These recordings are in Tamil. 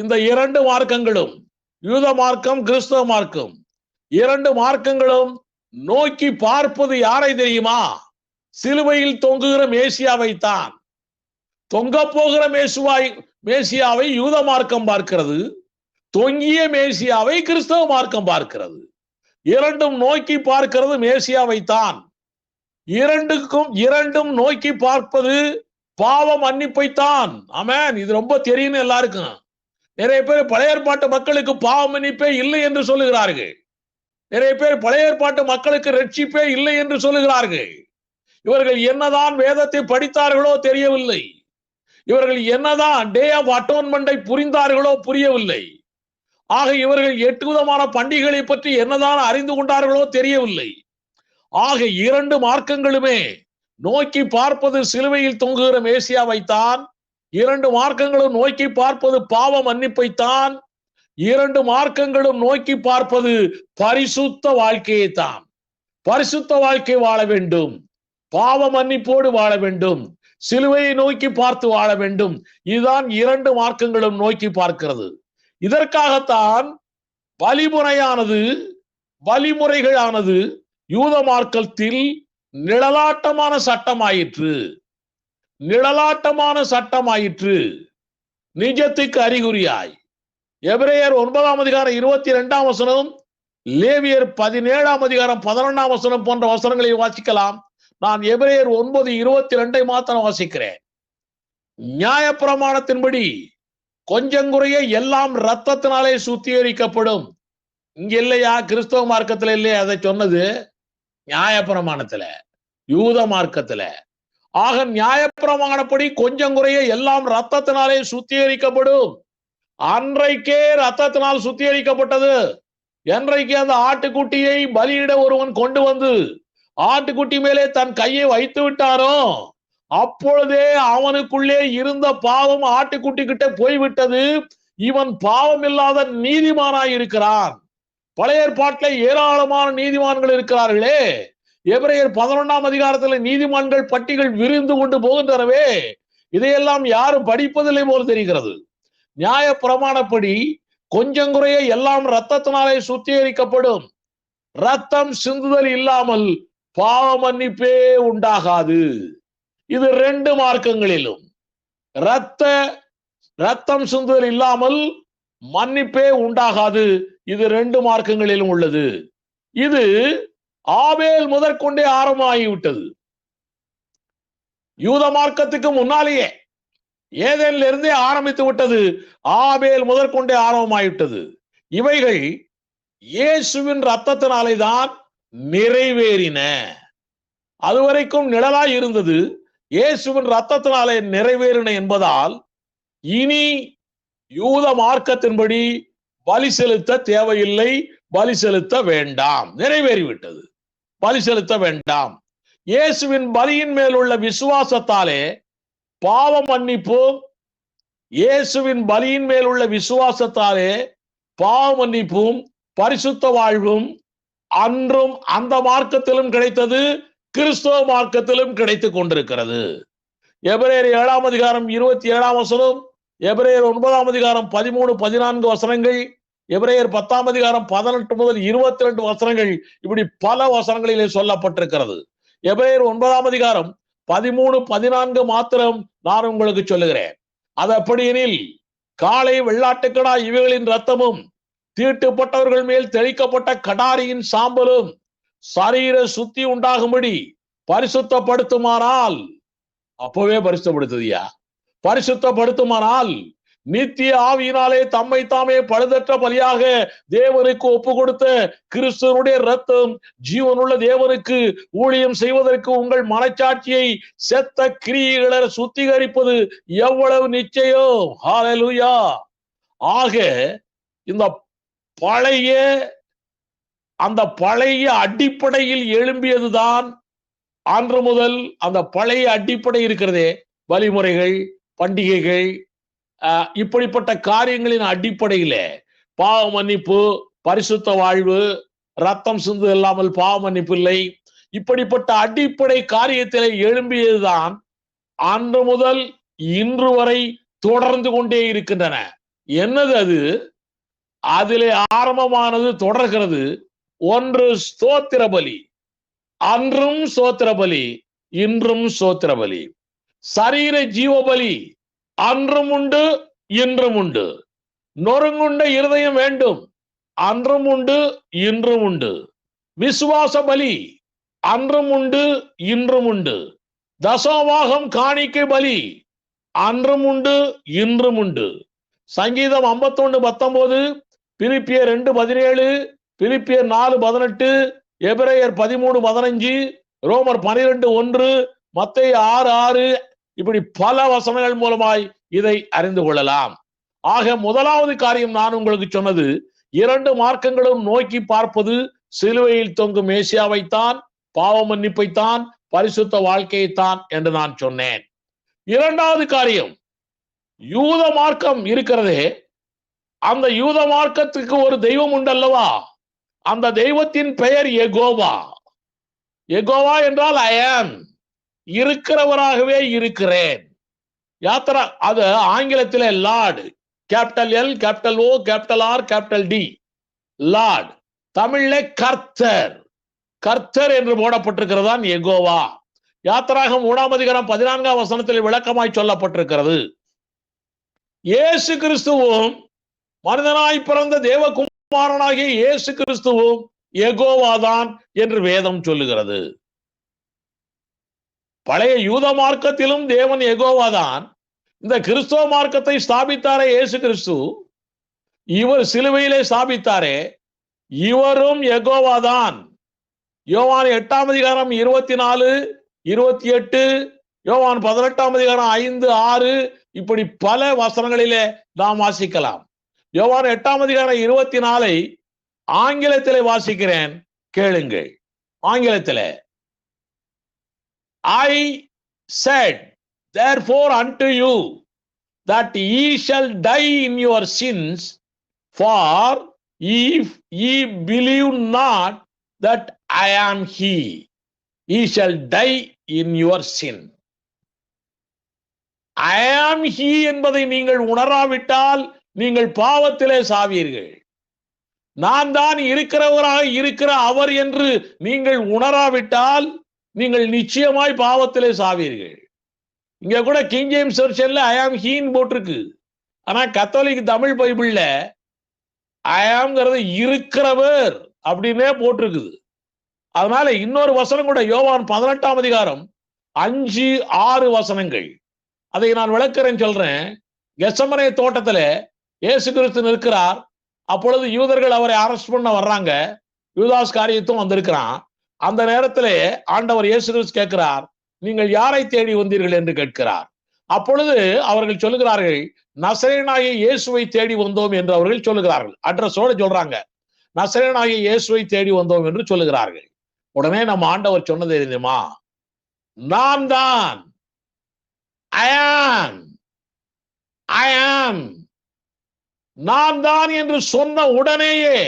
இந்த இரண்டு மார்க்கங்களும் யூத மார்க்கம் கிறிஸ்தவ மார்க்கம் இரண்டு மார்க்கங்களும் நோக்கி பார்ப்பது யாரை தெரியுமா? சிலுவையில் தொங்குகிற மேசியாவை தான். தொங்க போகிற மேசுவாய் மேசியாவை யூத மார்க்கம் பார்க்கிறது. தொங்கிய மேசியாவை கிறிஸ்தவ மார்க்கம் பார்க்கிறது. இரண்டும் நோக்கி பார்க்கிறது மேசியாவை தான். இரண்டுக்கும் இரண்டும் நோக்கி பார்ப்பது பாவ மன்னிப்பை தான் இது ரொம்ப தெரியும் எல்லாருக்கும். நிறைய பேர் பழைய ஏற்பாட்டு மக்களுக்கு பாவ மன்னிப்பே இல்லை என்று சொல்லுகிறார்கள். நிறைய பேர் பழைய ஏற்பாட்டு மக்களுக்கு ரட்சிப்பே இல்லை என்று சொல்லுகிறார்கள். இவர்கள் என்னதான் வேதத்தை படித்தார்களோ தெரியவில்லை. இவர்கள் என்னதான் டே ஆஃப் அட்டோன்மெண்டை புரிந்தார்களோ புரியவில்லை. ஆக இவர்கள் எட்டு விதமான பண்டிகைகளை பற்றி என்னதான் அறிந்து கொண்டார்களோ தெரியவில்லை. ஆக இரண்டு மார்க்கங்களுமே நோக்கி பார்ப்பது சிலுவையில் தொங்குகிற மேசியாவைத்தான் இரண்டு மார்க்கங்களும் நோக்கி பார்ப்பது பாவ மன்னிப்பைத்தான். இரண்டு மார்க்கங்களும் நோக்கி பார்ப்பது பரிசுத்த வாழ்க்கையை தான் பரிசுத்த வாழ்க்கை வாழ வேண்டும். பாவ மன்னிப்போடு வாழ வேண்டும். சிலுவையை நோக்கி பார்த்து வாழ வேண்டும். இதுதான் இரண்டு மார்க்கங்களும் நோக்கி பார்க்கிறது. இதற்காகத்தான் வழிமுறையானது வழிமுறைகளானது யூத மார்க்கத்தில் நிழலாட்டமான சட்டமாயிற்று. நிழலாட்டமான சட்டமாயிற்று. நிஜத்துக்கு அறிகுறியாய். எபிரேயர் ஒன்பதாம் அதிகாரம் இருபத்தி இரண்டாம் வசனம் லேவியர் பதினேழாம் அதிகாரம் பதினொன்றாம் வசனம் போன்ற வசனங்களை வாசிக்கலாம். நான் எபிரேயர் ஒன்பது இருபத்தி ரெண்டை மாத்திரம் வாசிக்கிறேன். நியாயப்பிரமாணத்தின்படி கொஞ்சங்குறைய எல்லாம் ரத்தத்தினாலே சுத்திகரிக்கப்படும். இங்க இல்லையா? கிறிஸ்தவ மார்க்கத்துல இல்லையா? அதை சொன்னது நியாயப்பிரமாணத்துல யூத மார்க்கத்துல. ஆக நியாயப்பிரமாணப்படி கொஞ்சம் குறைய எல்லாம் ரத்தத்தினாலே சுத்திகரிக்கப்படும். அன்றைக்கே ரத்தத்தினால் சுத்திகரிக்கப்பட்டது. என்றைக்கு அந்த ஆட்டுக்குட்டியை பலியிட ஒருவன் கொண்டு வந்து ஆட்டுக்குட்டி மேலே தன் கையை வைத்து விட்டாரோ அப்பொழுதே அவனுக்குள்ளே இருந்த பாவம் ஆட்டுக்குட்டி கிட்ட போய்விட்டது. இவன் பாவம் இல்லாத நீதிமானாய் இருக்கிறான் பழைய ஏற்பாட்டில் ஏராளமான நீதிமான்கள் இருக்கிறார்களே. எபிரேயர் பதினொன்றாம் அதிகாரத்துல நீதிமான்கள் பட்டிகள் விரிந்து கொண்டு போகின்றனவே. இதையெல்லாம் யாரும் படிப்பதில்லை போல் தெரிகிறது. நியாய பிரமாணப்படி கொஞ்சம் குறைய எல்லாம் ரத்தத்தினாலே சுத்திகரிக்கப்படும். ரத்தம் சிந்துதல் இல்லாமல் பாவ மன்னிப்பே உண்டாகாது. இது ரெண்டு மார்க்கங்களிலும். ரத்த ரத்தம் சிந்துதல் இல்லாமல் மன்னிப்பே உண்டாகாது. இது ரெண்டு மார்க்கங்களிலும் உள்ளது. இது ஆபேல் முதற்கொண்டே ஆரம்பமாகிவிட்டது. யூத மார்க்கத்துக்கு முன்னாலேயே ஏதேனில் இருந்தே ஆரம்பித்து விட்டது ஆபேல் முதற்கொண்டே ஆரம்பமாகிவிட்டது. இவைகள் இயேசுவின் ரத்தத்தினாலே தான் நிறைவேறின. அதுவரைக்கும் நிழலாய் இருந்தது இயேசுவின் ரத்தத்தினாலே நிறைவேறின என்பதால் இனி யூத மார்க்கத்தின்படி பலி செலுத்த தேவையில்லை பலி செலுத்த வேண்டாம். நிறைவேறிவிட்டது. பலி செலுத்த வேண்டாம். இயேசுவின் பலியின் மேல் உள்ள விசுவாசத்தாலே பாவ மன்னிப்பும். இயேசுவின் பலியின் மேல் உள்ள விசுவாசத்தாலே பாவ மன்னிப்பும். பரிசுத்த வாழ்வும் அன்றும் அந்த மார்க்கத்திலும் கிடைத்தது கிறிஸ்தவ மார்க்கத்திலும் கிடைத்து கொண்டிருக்கிறது. எபிரேர் ஏழாம் அதிகாரம் இருபத்தி ஏழாம் வசனம் எபிரேர் ஒன்பதாம் அதிகாரம் பதிமூணு பதினான்கு வசனங்கள் எபிரேயர் பத்தாம் அதிகாரம் பதினெட்டு முதல் இருபத்தி ரெண்டு வசனங்கள் இப்படி பல வசனங்களிலே சொல்லப்பட்டிருக்கிறது. எபிரேயர் ஒன்பதாம் அதிகாரம் பதிமூணு பதினான்கு மாத்திரம் நான் உங்களுக்கு சொல்லுகிறேன். அது அப்படியெனில் காலை வெள்ளாட்டுக்கடா இவைகளின் ரத்தமும் தீட்டுப்பட்டவர்கள் மேல் தெளிக்கப்பட்ட கடாரியின் சாம்பலும் சரீர சுத்தி உண்டாகும்படி பரிசுத்தப்படுத்துமானால் அப்பவே பரிசுத்தப்படுத்துதியா? பரிசுத்தப்படுத்துமானால் நித்திய ஆவியினாலே தம்மை தாமே பழுதற்ற பலியாக தேவனுக்கு ஒப்பு கொடுத்த கிறிஸ்துவனுடைய ரத்தம் ஜீவனுள்ள தேவனுக்கு ஊழியம் செய்வதற்கு உங்கள் மனச்சாட்சியை செத்த கிரியைகளை சுத்திகரிப்பது எவ்வளவு நிச்சயம் ஹாலலுயா ஆக இந்த பழைய அந்த பழைய அடிப்படையில் எழும்பியதுதான் அன்று முதல் அந்த பழைய அடிப்படை இருக்கிறதே. வழிமுறைகள் பண்டிகைகள் இப்படிப்பட்ட காரியங்களின் அடிப்படையில பாவ மன்னிப்பு பரிசுத்த வாழ்வு ரத்தம் சிந்து இல்லாமல் பாவ மன்னிப்பு இல்லை. இப்படிப்பட்ட அடிப்படை காரியத்திலே எழும்பியதுதான் அன்று முதல் இன்று வரை தொடர்ந்து கொண்டே இருக்கின்றன. என்னது அது? அதிலே ஆரம்பமானது தொடர்கிறது. ஒன்று ஸ்தோத்திர பலி அன்றும் சோத்திர பலி இன்றும் சோத்திர பலி. சரீர ஜீவபலி அன்றும் உண்டு இன்றும் உண்டு. நொறுங்குண்ட இருதயம் வேண்டும் அன்றும் உண்டு இன்றும் உண்டு. விசுவாச பலி அன்றும் உண்டு இன்றும் உண்டு. தசோவாகம் காணிக்கை பலி அன்றும் உண்டு இன்றும் உண்டு. சங்கீதம் 51 பத்தொன்பது பிரிப்பியர் ரெண்டு பதினேழு பிரிப்பியர் நாலு பதினெட்டு எபிரேயர் பதிமூணு பதினஞ்சு ரோமர் பனிரெண்டு ஒன்று மத்திய ஆறு ஆறு இப்படி பல வசனங்கள் மூலமாய் இதை அறிந்து கொள்ளலாம். ஆக முதலாவது காரியம் நான் உங்களுக்கு சொன்னது இரண்டு மார்க்கங்களும் நோக்கி பார்ப்பது சிலுவையில் தொங்கும் ஏசியாவைத்தான் பாவ மன்னிப்பைத்தான் பரிசுத்த வாழ்க்கையைத்தான் என்று நான் சொன்னேன். இரண்டாவது காரியம் யூத மார்க்கம் இருக்கிறதே அந்த யூத மார்க்கத்துக்கு ஒரு தெய்வம் உண்டல்லவா? அந்த தெய்வத்தின் பெயர் எகோவா எகோவா என்றால் அயன் இருக்கிறவராகவே இருக்கிறேன். யாத்திரா அது ஆங்கிலத்திலே lord. Capital L capital O capital R capital D. Lord. தமிழ்ல கர்த்தர். கர்த்தர் என்று போடப்பட்டிருக்கிறதான் எகோவா. யாத்திராகம் மூணாம் அதிகாரம் பதினான்காம் வசனத்தில் விளக்கமாய் சொல்லப்பட்டிருக்கிறது. இயேசு கிறிஸ்துவும் மனிதனாய் பிறந்த தேவகுமாரனாகிய இயேசு கிறிஸ்துவும் எகோவாதான் என்று வேதம் சொல்லுகிறது. பழைய யூத மார்க்கத்திலும் தேவன் எகோவாதான் இந்த கிறிஸ்துவ மார்க்கத்தை ஸ்தாபித்தாரே இயேசு கிறிஸ்து. இவர் சிலுவையிலே ஸ்தாபித்தாரே இவரும் எகோவாதான் யோவான் எட்டாம் அதிகாரம் இருபத்தி நாலு இருபத்தி எட்டு யோவான் பதினெட்டாம் அதிகாரம் ஐந்து ஆறு இப்படி பல வசனங்களிலே நாம் வாசிக்கலாம். யோவான் எட்டாம் அதிகாரம் இருபத்தி நாலை ஆங்கிலத்திலே வாசிக்கிறேன் கேளுங்கள். ஆங்கிலத்திலே ஐ said therefore unto you that ye shall die in your sins for if ye believe not that I am he ye shall die in your sin I am he என்பதை நீங்கள் உணராவிட்டால் நீங்கள் பாவத்திலே சாவீர்கள் நான் தான் இருக்கிறவராக இருக்கிற அவர் என்று நீங்கள் உணராவிட்டால் நீங்கள் நிச்சயமாய் பாவத்திலே சாவீர்கள். இங்க கூட கிங் ஜேம்ஸ் வெர்ஷன்ல ஐ ஆம் ஹீன் போட்டிருக்கு. ஆனா கத்தோலிக் தமிழ் பைபிள்ல ஐ ஆம்ங்கிறது இருக்கிறவர் அப்படின்னே போட்டிருக்குது. அதனால இன்னொரு வசனம் கூட யோவான் பதினெட்டாம் அதிகாரம் அஞ்சு ஆறு வசனங்கள். அதை நான் விளக்குறேன்னு சொல்றேன். கெசமனை தோட்டத்துல இயேசு கிறிஸ்து நிற்கிறார். அப்பொழுது யூதர்கள் அவரை அரெஸ்ட் பண்ண வர்றாங்க. யூதாஸ் காரியத்தும் வந்திருக்கிறான். அந்த நேரத்திலே ஆண்டவர் இயேசு கேட்கிறார் நீங்கள் யாரை தேடி வந்தீர்கள் என்று கேட்கிறார். அப்பொழுது அவர்கள் சொல்லுகிறார்கள் நசரேனாகிய இயேசுவை தேடி வந்தோம் என்று அவர்கள் சொல்லுகிறார்கள். அட்ரஸோடு சொல்றாங்க நசரேனாகிய இயேசுவை தேடி வந்தோம் என்று சொல்லுகிறார்கள். உடனே நம்ம ஆண்டவர் சொன்னது தெரியுமா? நான் தான். ஐ ஆம் ஐ ஆம் நான் தான் என்று சொன்ன உடனேயே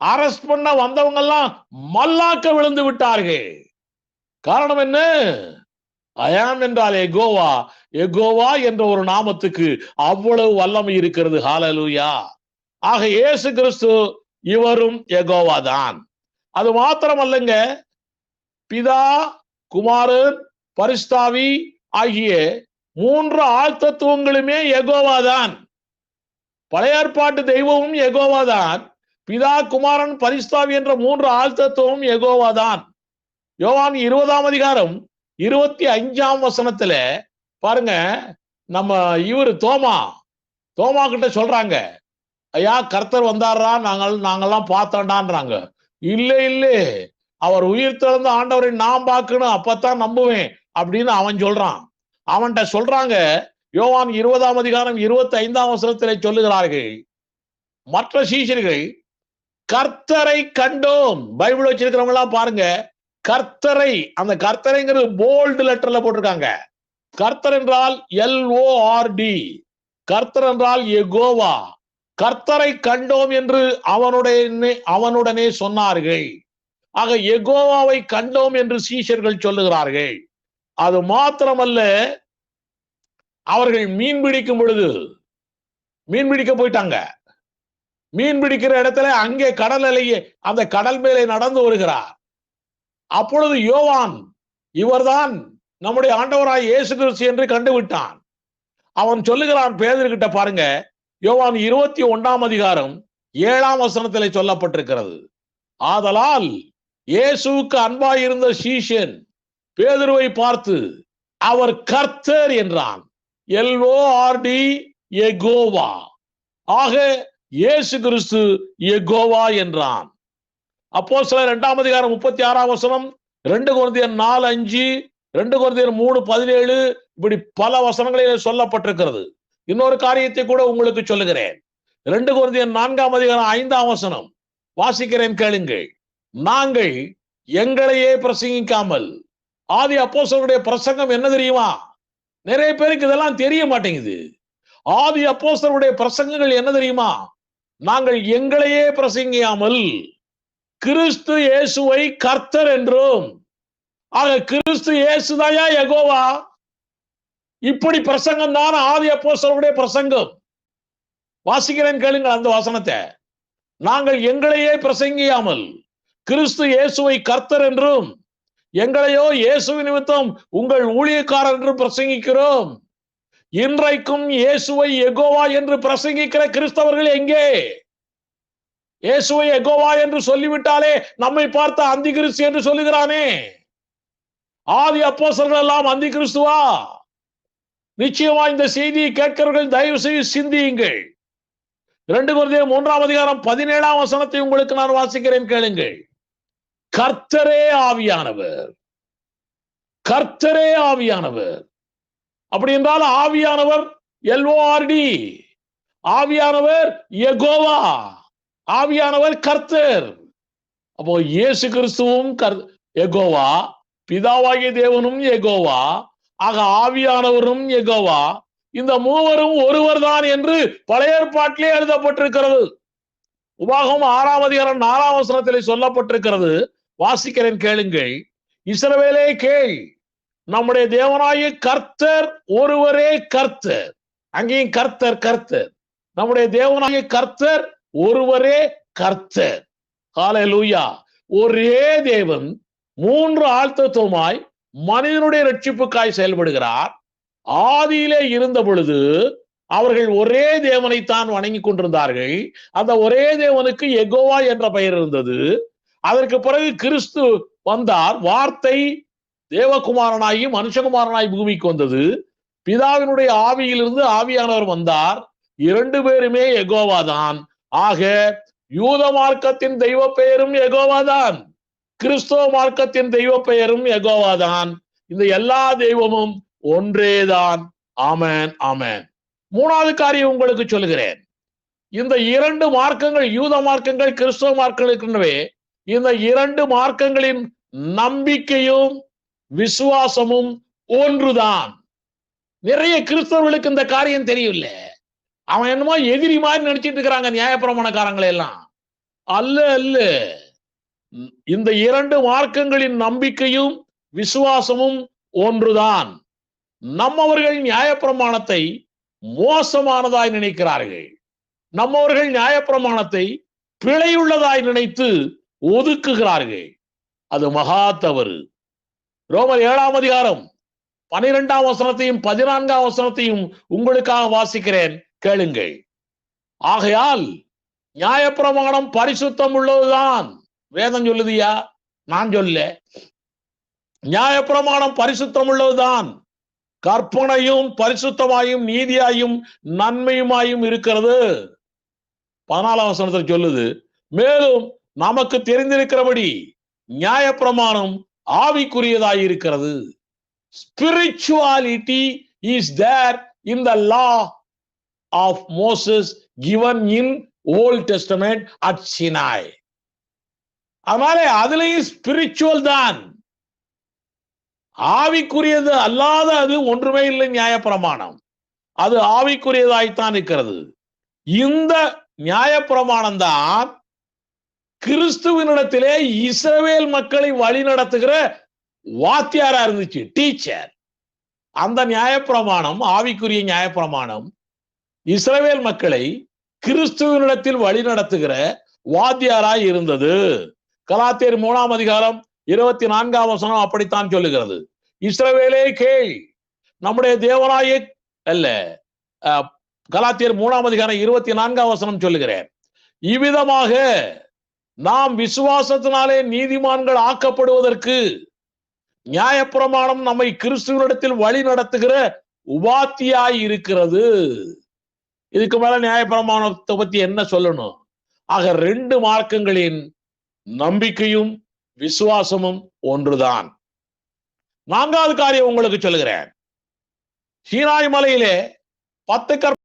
அரெஸ்ட் பண்ண வந்தவங்க எல்லாம் மல்லாக்க விழுந்து விட்டார்கள். காரணம் என்ன? அயாம் என்றால் எகோவா எகோவா என்ற ஒரு நாமத்துக்கு அவ்வளவு வல்லமை இருக்கிறது. ஹாலலூயா ஆக இயேசு கிறிஸ்து இவரும் எகோவா தான். அது மாத்திரமல்லங்க பிதா குமாரன் பரிஸ்தாவி ஆகிய மூன்று ஆழ்த்தத்துவங்களுமே எகோவா தான். பழைய ஏற்பாட்டு தெய்வமும் எகோவா தான். பிதா குமாரன் பரிஸ்தாவி என்ற மூன்று ஆழ்த்தத்துவம் எகோவாதான் யோவான் இருபதாம் அதிகாரம் இருபத்தி அஞ்சாம் வசனத்துல பாருங்க நம்ம இவர் தோமா தோமா கிட்ட சொல்றாங்க. ஐயா கர்த்தர் வந்தாரா? நாங்கள் நாங்கெல்லாம் பார்த்தோண்டான்றாங்க. இல்லை இல்லை. அவர் உயிர் திறந்த ஆண்டவரை நான் பார்க்கணும் அப்பத்தான் நம்புவேன் அப்படின்னு அவன் சொல்றான். அவன்கிட்ட சொல்றாங்க யோவான் இருபதாம் அதிகாரம் இருபத்தி ஐந்தாம் வசனத்திலே சொல்லுகிறார்கள் மற்ற சீசர்கள் கர்த்தரை கண்டோம். பைபிள் வச்சிருக்கிறவங்க எல்லாம் பாருங்க கர்த்தரை அந்த கர்த்தரைங்கிறது போல்டு லெட்டர்ல போட்டிருக்காங்க. கர்த்தர் என்றால் எல்ஓஆர்டி கர்த்தர் என்றால் எகோவா கர்த்தரை கண்டோம் என்று அவனுடைய அவனுடனே சொன்னார்கள். ஆக எகோவாவை கண்டோம் என்று சீஷர்கள் சொல்லுகிறார்கள். அது மாத்திரமல்ல அவர்கள் மீன் பிடிக்கும் பொழுது மீன் பிடிக்க போயிட்டாங்க. மீன் பிடிக்கிற இடத்துல அங்கே கடல் அலையே அந்த கடல் மேலே நடந்து வருகிறார். அப்பொழுது யோவான் இவர்தான் நம்முடைய ஆண்டவராய் இயேசு கிறிஸ்து என்று கண்டுவிட்டான். அவன் சொல்லுகிறான் பேதர்கிட்ட பாருங்க யோவான் இருபத்தி ஒன்றாம் அதிகாரம் ஏழாம் வசனத்திலே சொல்லப்பட்டிருக்கிறது. ஆதலால் இயேசுவுக்கு அன்பாயிருந்த சீஷன் பேதுருவை பார்த்து அவர் கர்த்தர் என்றான். எல்ஓ ஆர்டி எகோவா ஆக இயேசு கிறிஸ்து எகோவா என்றான். அப்போ சில இரண்டாம் அதிகாரம் முப்பத்தி ஆறாம் வசனம் ரெண்டு குழந்தையர் நாலு அஞ்சு ரெண்டு குழந்தையர் மூணு பதினேழு இப்படி பல வசனங்களில் சொல்லப்பட்டிருக்கிறது. இன்னொரு காரியத்தை கூட உங்களுக்கு சொல்லுகிறேன். ரெண்டு குழந்தையர் நான்காம் அதிகாரம் ஐந்தாம் வசனம் வாசிக்கிறேன் கேளுங்கள். நாங்கள் எங்களையே பிரசங்கிக்காமல் ஆதி அப்போசருடைய பிரசங்கம் என்ன தெரியுமா? நிறைய பேருக்கு இதெல்லாம் தெரிய மாட்டேங்குது. ஆதி அப்போசருடைய பிரசங்கங்கள் என்ன தெரியுமா? நாங்கள் எங்களையே பிரசங்கியாமல் கிறிஸ்து இயேசுவை கர்த்தர் என்றும் ஆக கிறிஸ்து இயேசுதாயா எகோவா இப்படி பிரசங்கம் தான் ஆதி அப்போஸ்தலருடைய பிரசங்கம். வாசிக்கிறேன் கேளுங்கள் அந்த வாசனத்தை. நாங்கள் எங்களையே பிரசங்கியாமல் கிறிஸ்து இயேசுவை கர்த்தர் என்றும் எங்களையோ இயேசு நிமித்தம் உங்கள் ஊழியக்காரர் என்றும் பிரசங்கிக்கிறோம். இன்றைக்கும் இயேசுவை எகோவா என்று பிரசங்கிக்கிற கிறிஸ்தவர்கள் எங்கே? இயேசுவை எகோவா என்று சொல்லிவிட்டாலே நம்மை பார்த்த அந்தி கிறிஸ்து என்று சொல்லுகிறானே. ஆதி அப்போசர்கள் எல்லாம் அந்தி கிறிஸ்துவா நிச்சயமா இந்த செய்தியை கேட்கிறவர்கள் தயவு செய்து சிந்தியுங்கள். இரண்டு குருதே மூன்றாம் அதிகாரம் பதினேழாம் வசனத்தை உங்களுக்கு நான் வாசிக்கிறேன் கேளுங்கள். கர்த்தரே ஆவியானவர். கர்த்தரே ஆவியானவர். அப்படி என்றால் ஆவியானவர் எல்ஓஆர்டி ஆவியானவர் எகோவா ஆவியானவர் கர்த்தர். அப்போ இயேசு கிறிஸ்துவும் கர் எகோவா பிதாவாகிய தேவனும் எகோவா ஆக ஆவியானவரும் எகோவா இந்த மூவரும் ஒருவர் தான் என்று பழைய ஏற்பாட்டிலே எழுதப்பட்டிருக்கிறது. உபாகம் ஆறாம் அதிகாரம் நாலாம் வசனத்திலே சொல்லப்பட்டிருக்கிறது. வாசிக்கிறேன் கேளுங்கள். இஸ்ரவேலே கேள். நம்முடைய தேவனாய கர்த்தர் ஒருவரே கர்த்தர். அங்கேயும் கர்த்தர் கர்த்தர். நம்முடைய தேவனாய கர்த்தர் ஒருவரே கர்த்தர். ஹalleluya. ஒரே தேவன் மூன்று ஆழ்த்தத்துவமாய் மனிதனுடைய ரட்சிப்புக்காய் செயல்படுகிறார். ஆதியிலே இருந்த பொழுது அவர்கள் ஒரே தேவனைத்தான் வணங்கி கொண்டிருந்தார்கள். அந்த ஒரே தேவனுக்கு எகோவா என்ற பெயர் இருந்தது. அதற்கு பிறகு கிறிஸ்து வந்தார். வார்த்தை தேவகுமாரனாகி மனுஷகுமாரனாய் பூமிக்கு வந்தது. பிதாவினுடைய ஆவியிலிருந்து ஆவியானவர் வந்தார். இரண்டு பேருமே எகோவாதான் ஆக யூத மார்க்கத்தின் தெய்வ பெயரும் எகோவாதான் கிறிஸ்தவ மார்க்கத்தின் தெய்வ பெயரும் எகோவாதான் இந்த எல்லா தெய்வமும் ஒன்றேதான். ஆமேன் ஆமேன். மூணாவது காரியம் உங்களுக்கு சொல்லுகிறேன். இந்த இரண்டு மார்க்கங்கள் யூத மார்க்கங்கள் கிறிஸ்தவ மார்க்கங்கள் இருக்கின்றவே இந்த இரண்டு மார்க்கங்களின் நம்பிக்கையும் விசுவாசமும் ஒன்றுதான். நிறைய கிறிஸ்தவர்களுக்கு இந்த காரியம் தெரியல அவன் என்னமோ எதிரி மாதிரி நினைச்சிட்டு இருக்கிறாங்க நியாயப்பிரமாணக்காரங்களை எல்லாம். அல்ல அல்ல. இந்த இரண்டு மார்க்கங்களின் நம்பிக்கையும் விசுவாசமும் ஒன்றுதான். நம்மவர்கள் நியாயப்பிரமாணத்தை மோசமானதாய் நினைக்கிறார்கள். நம்மவர்கள் நியாயப்பிரமாணத்தை பிழையுள்ளதாய் நினைத்து ஒதுக்குகிறார்கள். அது மகா தவறு. ரோமர் ஏழாம் அதிகாரம் பனிரெண்டாம் வசனத்தையும் பதினான்காம் வசனத்தையும் உங்களுக்காக வாசிக்கிறேன். கேளுங்கள். ஆகையால் நியாயப்பிரமாணம் பரிசுத்தம் உள்ளதுதான். வேதம் சொல்லுதியா? நான் சொல்ல. நியாயப்பிரமாணம் பரிசுத்தம் உள்ளதுதான். கற்பனையும் பரிசுத்தமாயும் நீதியாயும் நன்மையுமாயும் இருக்கிறது. பதினாலாம் வசனத்தில் சொல்லுது மேலும் நமக்கு தெரிந்திருக்கிறபடி நியாயப்பிரமாணம் ஆவிக்குரியதாய் இருக்கிறது spirituality is there in the law of Moses given in Old Testament at Sinai அதனால அதுலயும் ஸ்பிரிச்சுவல் தான். ஆவிக்குரியது அல்லாத அது ஒன்றுமே இல்லை நியாயப்பிரமாணம். அது ஆவிக்குரியதாய்த்தான் இருக்கிறது. இந்த நியாயப்பிரமாணம் தான் கிறிஸ்துவனிடத்திலே இஸ்ரவேல் மக்களை வழி நடத்துகிற வாத்தியாரா இருந்துச்சு டீச்சர் அந்த நியாயப்பிரமாணம் ஆவிக்குரிய நியாயப்பிரமாணம் இஸ்ரவேல் மக்களை கிறிஸ்துவனிடத்தில் வழிநடத்துகிற வாத்தியாராய் இருந்தது. கலாத்தியர் மூணாம் அதிகாரம் இருபத்தி நான்காம் வசனம் அப்படித்தான் சொல்லுகிறது. இஸ்ரவேலே கேள் நம்முடைய தேவனாய அல்ல அஹ், கலாத்தியர் மூணாம் அதிகாரம் இருபத்தி நான்காம் வசனம் சொல்லுகிறேன். இவ்விதமாக நாம் விசுவாசத்தினாலே நீதிமான்கள் ஆக்கப்படுவதற்கு நியாயப்பிரமாணம் நம்மை கிறிஸ்துவனிடத்தில் வழி நடத்துகிற உபாத்தியாய் இருக்கிறது. இதுக்கு மேல நியாயப்பிரமாணத்தை பத்தி என்ன சொல்லணும்? ஆக ரெண்டு மார்க்கங்களின் நம்பிக்கையும் விசுவாசமும் ஒன்றுதான். நான்காவது காரியம் உங்களுக்கு சொல்லுகிறேன். சீனாய் மலையிலே பத்து கற்